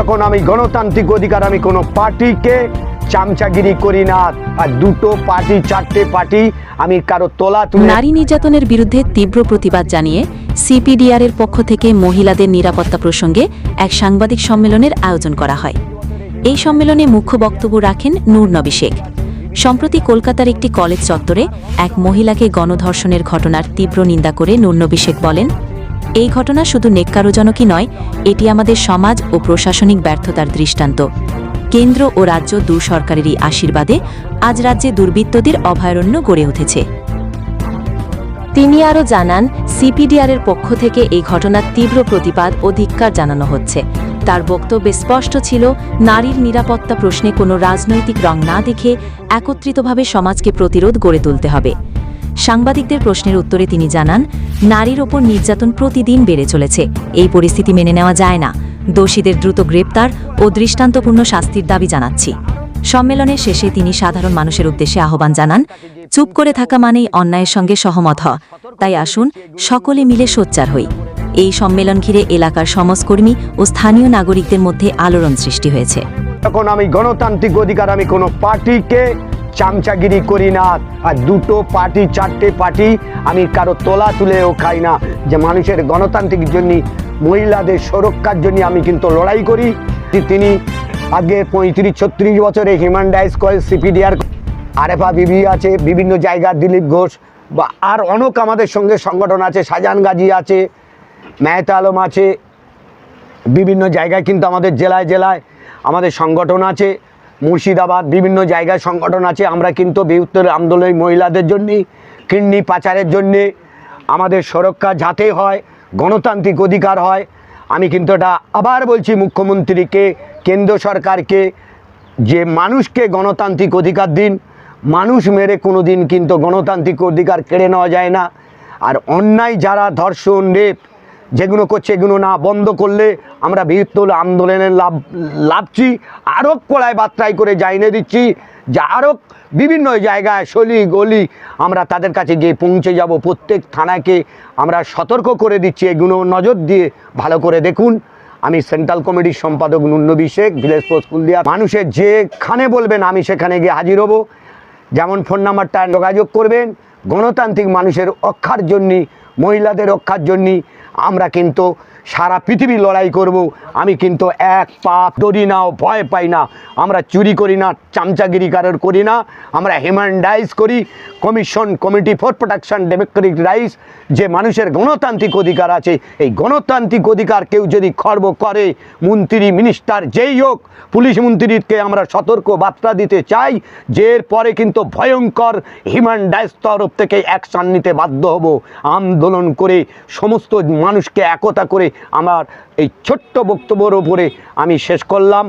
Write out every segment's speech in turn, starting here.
এখন আমি গণতান্ত্রিক অধিকার, আমি কোনো পার্টিকে চামচাগিরি করি না। আর দুটো পার্টি, চারটে পার্টি, আমি কারও তোলা নারী নির্যাতনের বিরুদ্ধে তীব্র প্রতিবাদ জানিয়ে সিপিডিআর এর পক্ষ থেকে মহিলাদের নিরাপত্তা প্রসঙ্গে এক সাংবাদিক সম্মেলনের আয়োজন করা হয়। এই সম্মেলনে মুখ্য বক্তব্য রাখেন নূর নবী শেখ। সম্প্রতি কলকাতার একটি কলেজ চত্বরে এক মহিলাকে গণধর্ষণের ঘটনার তীব্র নিন্দা করে নূর নবী শেখ বলেন এই ঘটনা শুধু নেককারোজনকই নয়, এটি আমাদের সমাজ ও প্রশাসনিক ব্যর্থতার দৃষ্টান্ত। কেন্দ্র ও রাজ্য দু সরকারেরই আশীর্বাদে আজ রাজ্যে দুর্বৃত্তদের অভয়ারণ্য গড়ে উঠেছে। তিনি আরও জানান সিপিডিআর এর পক্ষ থেকে এই ঘটনার তীব্র প্রতিবাদ ও ধিক্কার জানানো হচ্ছে। তার বক্তব্যে স্পষ্ট ছিল, নারীর নিরাপত্তা প্রশ্নে কোনো রাজনৈতিক রং না দেখে একত্রিতভাবে সমাজকে প্রতিরোধ গড়ে তুলতে হবে। সাংবাদিকদের প্রশ্নের উত্তরে তিনি জানান নারীর ওপর নির্যাতন প্রতিদিন বেড়ে চলেছে। এই পরিস্থিতি মেনে নেওয়া যায় না। দোষীদের দ্রুত গ্রেপ্তার ও দৃষ্টান্তপূর্ণ শাস্তির দাবি জানাচ্ছি। সম্মেলনের শেষে তিনি সাধারণ মানুষের উদ্দেশ্যে আহ্বান জানান, চুপ করে থাকা মানেই অন্যায়ের সঙ্গে সহমত হওয়া। তাই আসুন, সকলে মিলে সোচ্চার হই। এই সম্মেলন ঘিরে এলাকার সমাজকর্মী ও স্থানীয় নাগরিকদের মধ্যে আলোড়ন সৃষ্টি হয়েছে। আমি গণতান্ত্রিক অধিকার, আমি কোনো পার্টিকে চামচাগিরি করি না, আর দুটো পার্টি, চারটে পার্টি আমি কারও তোলা তুলেও খাই না। যে মানুষের গণতান্ত্রিক জন্য, মহিলাদের সুরক্ষার জন্য আমি কিন্তু লড়াই করি। তিনি আগে পঁয়ত্রিশ, ছত্রিশ বছরে human rights call CPDR Arefa Bibi আছে, বিভিন্ন জায়গা দিলীপ ঘোষ, বা আর অনেক আমাদের সঙ্গে সংগঠন আছে শাহজাহান গাজী আছে, মেহতা আলম আছে, বিভিন্ন জায়গায় কিন্তু আমাদের জেলায় জেলায় আমাদের সংগঠন আছে। মুর্শিদাবাদ, বিভিন্ন জায়গায় সংগঠন আছে। আমরা কিন্তু বৃহত্তর আন্দোলন মহিলাদের জন্যে, কিডনি পাচারের জন্যে আমাদের সুরক্ষা যাতে হয়, গণতান্ত্রিক অধিকার হয়। আমি কিন্তু এটা আবার বলছি মুখ্যমন্ত্রীকে, কেন্দ্র সরকারকে, যে মানুষকে গণতান্ত্রিক অধিকার দিন, মানুষ মেরে কোনো দিন কিন্তু গণতান্ত্রিক অধিকার কেড়ে নেওয়া যায় না। আর অন্যায় যারা ধর্ষণ, রেপ যেগুলো করছে, এগুলো না বন্ধ করলে আমরা বৃহত্তর আন্দোলনের লাভ, লাভছি। আরও কড়ায় বার্তায় করে জানিয়ে দিচ্ছি যে আরও বিভিন্ন জায়গায় সলি গলি আমরা তাদের কাছে গিয়ে পৌঁছে যাব। প্রত্যেক থানাকে আমরা সতর্ক করে দিচ্ছি। এগুলো নজর দিয়ে ভালো করে দেখুন। আমি সেন্ট্রাল কমিটির সম্পাদক নুন্নবী শেখ ভিলেজ পোস্ট কুলদিয়া মানুষের যেখানে বলবেন, আমি সেখানে গিয়ে হাজির হব। যেমন ফোন নাম্বারটা যোগাযোগ করবেন। গণতান্ত্রিক মানুষের রক্ষার জন্যে মহিলাদের রক্ষার জন্যে আমরা কিন্তু সারা পৃথিবী লড়াই করব। আমি কিন্তু এক পাপ ডরি না ও ভয় পাই না। আমরা চুরি করি না, চামচাগিরি কারোর করি না। আমরা হিউম্যান করি। Commission committee for protection democratic rights যে মানুষের গণতান্ত্রিক অধিকার আছে, এই গণতান্ত্রিক অধিকার কেউ যদি খর্ব করে, মন্ত্রী মিনিস্টার যেই হোক, পুলিশ মন্ত্রীকে আমরা সতর্ক বার্তা দিতে চাই, যে পরে কিন্তু ভয়ঙ্কর হিউম্যান রাইটস তরফ থেকে অ্যাকশন নিতে বাধ্য হব। আন্দোলন করে সমস্ত মানুষকে একতা করে আমার এই ছোট্ট বক্তব্যের ওপরে আমি শেষ করলাম।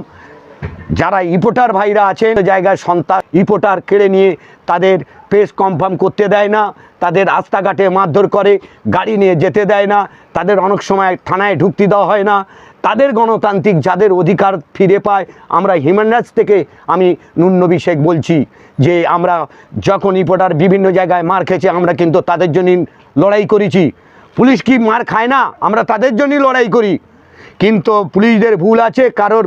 যারা ইপোটার ভাইরা আছেন জায়গায় সন্তান ইপোটার কেড়ে নিয়ে তাদের প্রেস কনফার্ম করতে দেয় না, তাদের রাস্তাঘাটে মারধর করে, গাড়ি নিয়ে যেতে দেয় না, তাদের অনেক সময় থানায় ঢুকতে দেওয়া হয় না, তাদের গণতান্ত্রিক যাদের অধিকার ফিরে পায়, আমরা হিউম্যান রাইটস থেকে আমি নুন্নবী শেখ বলছি যে আমরা যখন ইপোটার বিভিন্ন জায়গায় মার খেয়েছে, আমরা কিন্তু তাদের জন্য লড়াই করেছি। পুলিশ কি মার খায় না? আমরা তাদের জন্যই লড়াই করি। কিন্তু পুলিশদের ভুল আছে, কারোর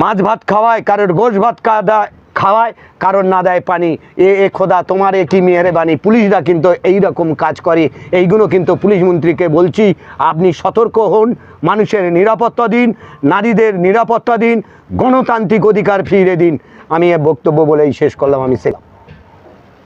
মাছ ভাত খাওয়ায়, কারোর গোশ ভাত খা দেয় খাওয়ায়, কারোর না দেয় পানি। এ এ খোদা, তোমার এ কি মেয়েরে বাণী? পুলিশরা কিন্তু এই রকম কাজ করে। এইগুলো কিন্তু পুলিশ মন্ত্রীকে বলছি, আপনি সতর্ক হন, মানুষের নিরাপত্তা দিন, নারীদের নিরাপত্তা দিন, গণতান্ত্রিক অধিকার ফিরে দিন। আমি এ বক্তব্য বলেই শেষ করলাম, আমি সে